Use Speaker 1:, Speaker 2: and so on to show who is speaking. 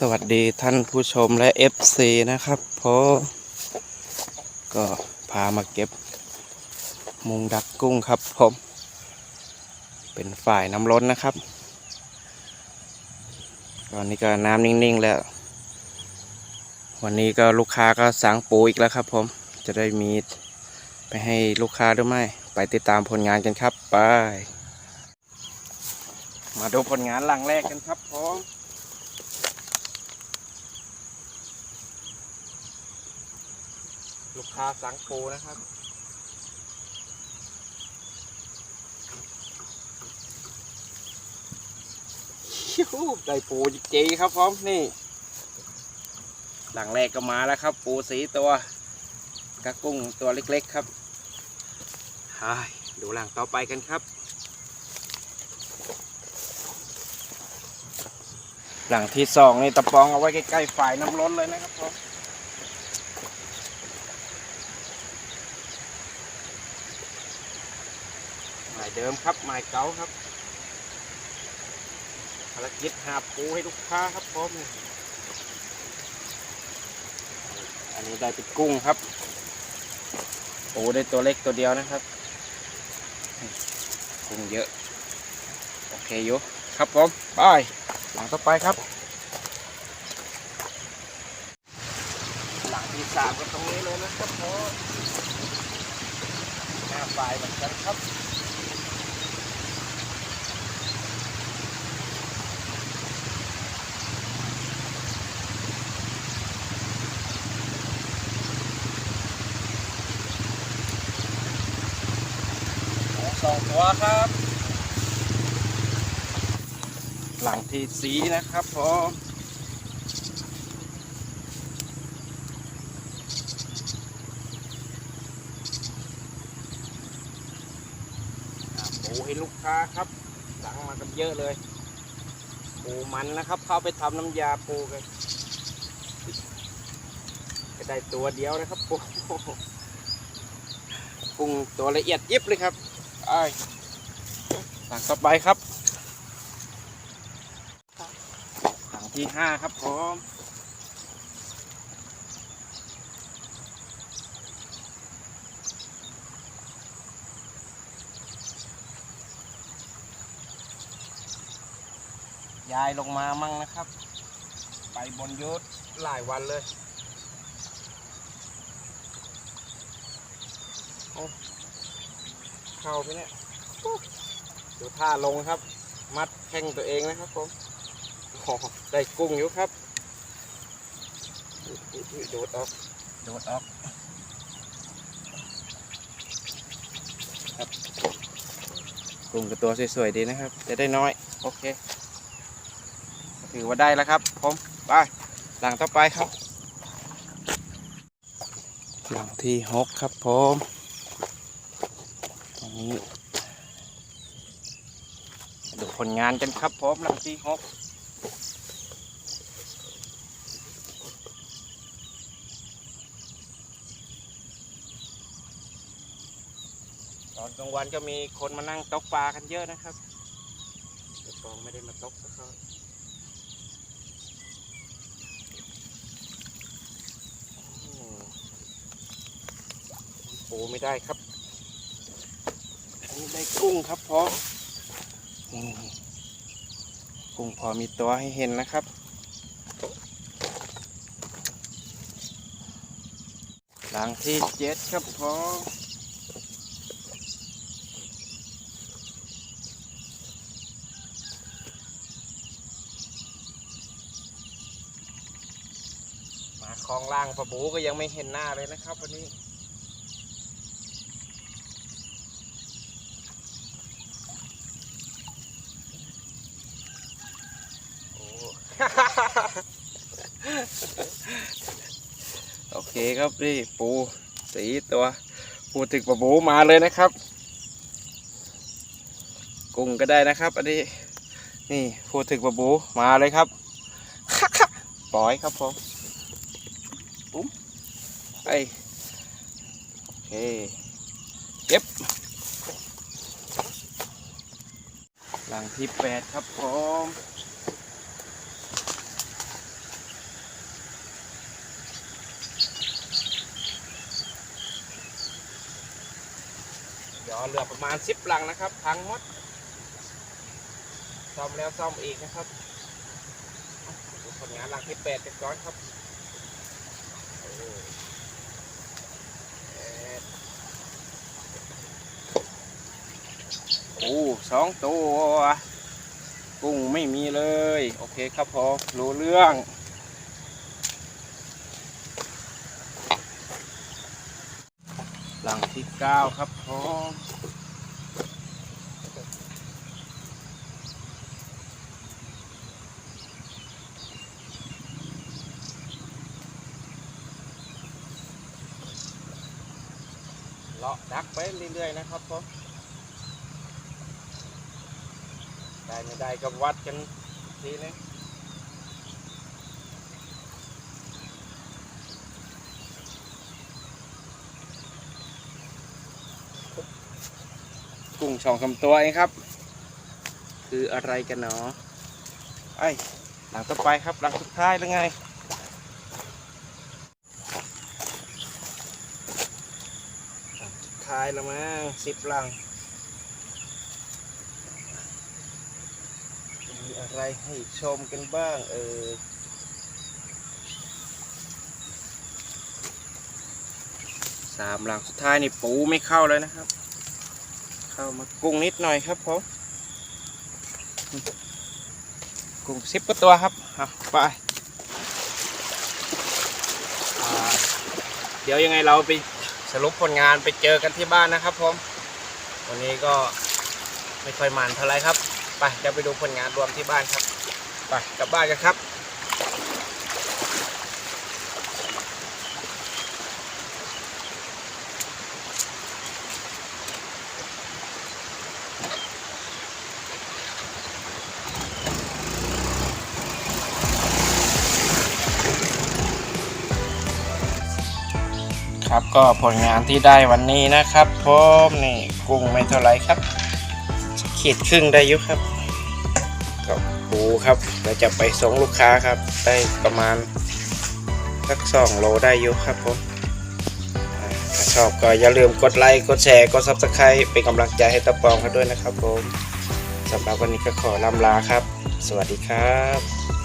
Speaker 1: สวัสดีท่านผู้ชมและ FC นะครับผมก็พามาเก็บ มุงดักกุ้งครับผม เป็นฝ่ายน้ำล้นนะครับ ตอนนี้ก็น้ำนิ่งๆแล้ว วันนี้ก็ลูกค้าก็สั่งปูอีกแล้วครับผมจะได้มีไปให้ลูกค้าด้วยไหมไปติดตามผลงานกันครับไป มาดูผลงานหลังแรกกันครับผม ลูกค้าสั่งปูนะครับชิวได้ปูจริงๆครับพร้อมนี่ หลังแรกก็มาแล้วครับ ปูสีตัวกระกุ้งตัวเล็กๆครับฮายดูหลังต่อไปกันครับ หลังที่สองนี่ตะปองเอาไว้ใกล้ๆฝ่ายน้ำล้นเลยนะครับผมหมายเดิมครับหมายเก่าครับภารกิจหาปูให้ลูกค้าครับผมอันนี้ได้เป็นกุ้งครับปูได้ตัวเล็กตัวเดียวนะครับ กุ้งเยอะ โอเคอยู่ครับผมไปหลังต่อไปครับ หลังที่สามก็ตรงนี้เลยนะครับผมหน้าไฟเหมือนกันครับ องตัวครับ หลังที่สีนะครับผมอะปูให้ลูกค้าครับสั่งมากันเยอะเลย ปูมันนะครับ เข้าไปทำน้ำยาปูกันได้ตัวเดียวนะครับปูกุ้งตัวละเอียดยิบเลยครับ ไอ้หลังต่อไปครับหลังที่ห้าครับผมยายลงมามั่งนะครับ ไปบนยุทธหลายวันเลยโอ้ เข้าไปเนี่ยดูท่าลงครับ มัดแข้งตัวเองนะครับผมโอ้โหได้กุ้งอยู่ครับอุ๊ยอุ๊ยอุ๊ยโดดออกโดดออกครับกุ้งกับตัวสวยๆดีนะครับ จะได้น้อย โอเค ถือว่าได้แล้วครับ ผมไปหลังต่อไปครับ หลังที่หกครับผมตรง นี้ดูผลงานกันครับผมลำที่หกตอนกลางวันก็มีคนมานั่งตกปลากันเยอะนะครับแต่กองไม่ได้มาตกกับเขาปูไม่ได้ครับ นี้ได้กุ้งครับพออืมกุ้งพอมีตัวให้เห็นนะครับ หลังที่เจ็ดครับพอมาคลองล่างปะบูก็ยังไม่เห็นหน้าเลยนะครับวันนี้ โอเคครับนี่ปูสีตัว ปูถึกปะบูมาเลยนะครับ กุ้งก็ได้นะครับ อันนี้ นี่ปูถึกปะบูมาเลยครับ ปล่อยครับผมปุ๊บไปโอเคเก็บหลังที่แปดครับผม ลือประมาณสิบลังนะครับพังหมดซ่อมแล้วซ่อมอีกนะครับดูผลงานลังที่แปดกันก่อนครับโอ้โสองตัวกุ้งไม่มีเลย โอเคครับพอรู้เรื่องหลังที่เก้าครับพอ เลาะดักไปเรื่อยๆนะครับผมได้ไม่ได้ก็วัดกันอีกทีนึงกุ้งสองสาตัวเองครับ คืออะไรกันเนาะไอ้หลังต่อไปครับหลังสุดท้ายแล้วไง ท้ายแล้วมั้งสิบลัง มีอะไรให้ชมกันบ้างเออสามหลังสุดท้ายนี่ปูไม่เข้าเลยนะครับ เข้ามากุ้งนิดหน่อยครับผมกุ้งสิบกว่าตัวครับเอาไปเดี๋ยวยังไงเราไป รุปผลงานไปเจอกันที่บ้านนะครับผมวันนี้ก็ไม่ค่อยมันเท่าไรครับ ไปจะไปดูผลงานรวมที่บ้านครับ ไปกลับบ้านกันครับ ครับก็ผลงานที่ได้วันนี้นะครับผมนี่กุ้งไม่เท่าไรครับขีดครึ่งได้ยุครับก็ปูครับเราจะไปส่งลูกค้าครับ ได้ประมาณสักสองโลได้ยุครับผมถ้าชอบก็อย่าลืมกดไลค์กดแชร์กดซับสไครต์เป็นกำลังใจให้ตะปองเขาด้วยนะครับผมสำหรับวันนี้ก็ขอลำลาครับ สวัสดีครับ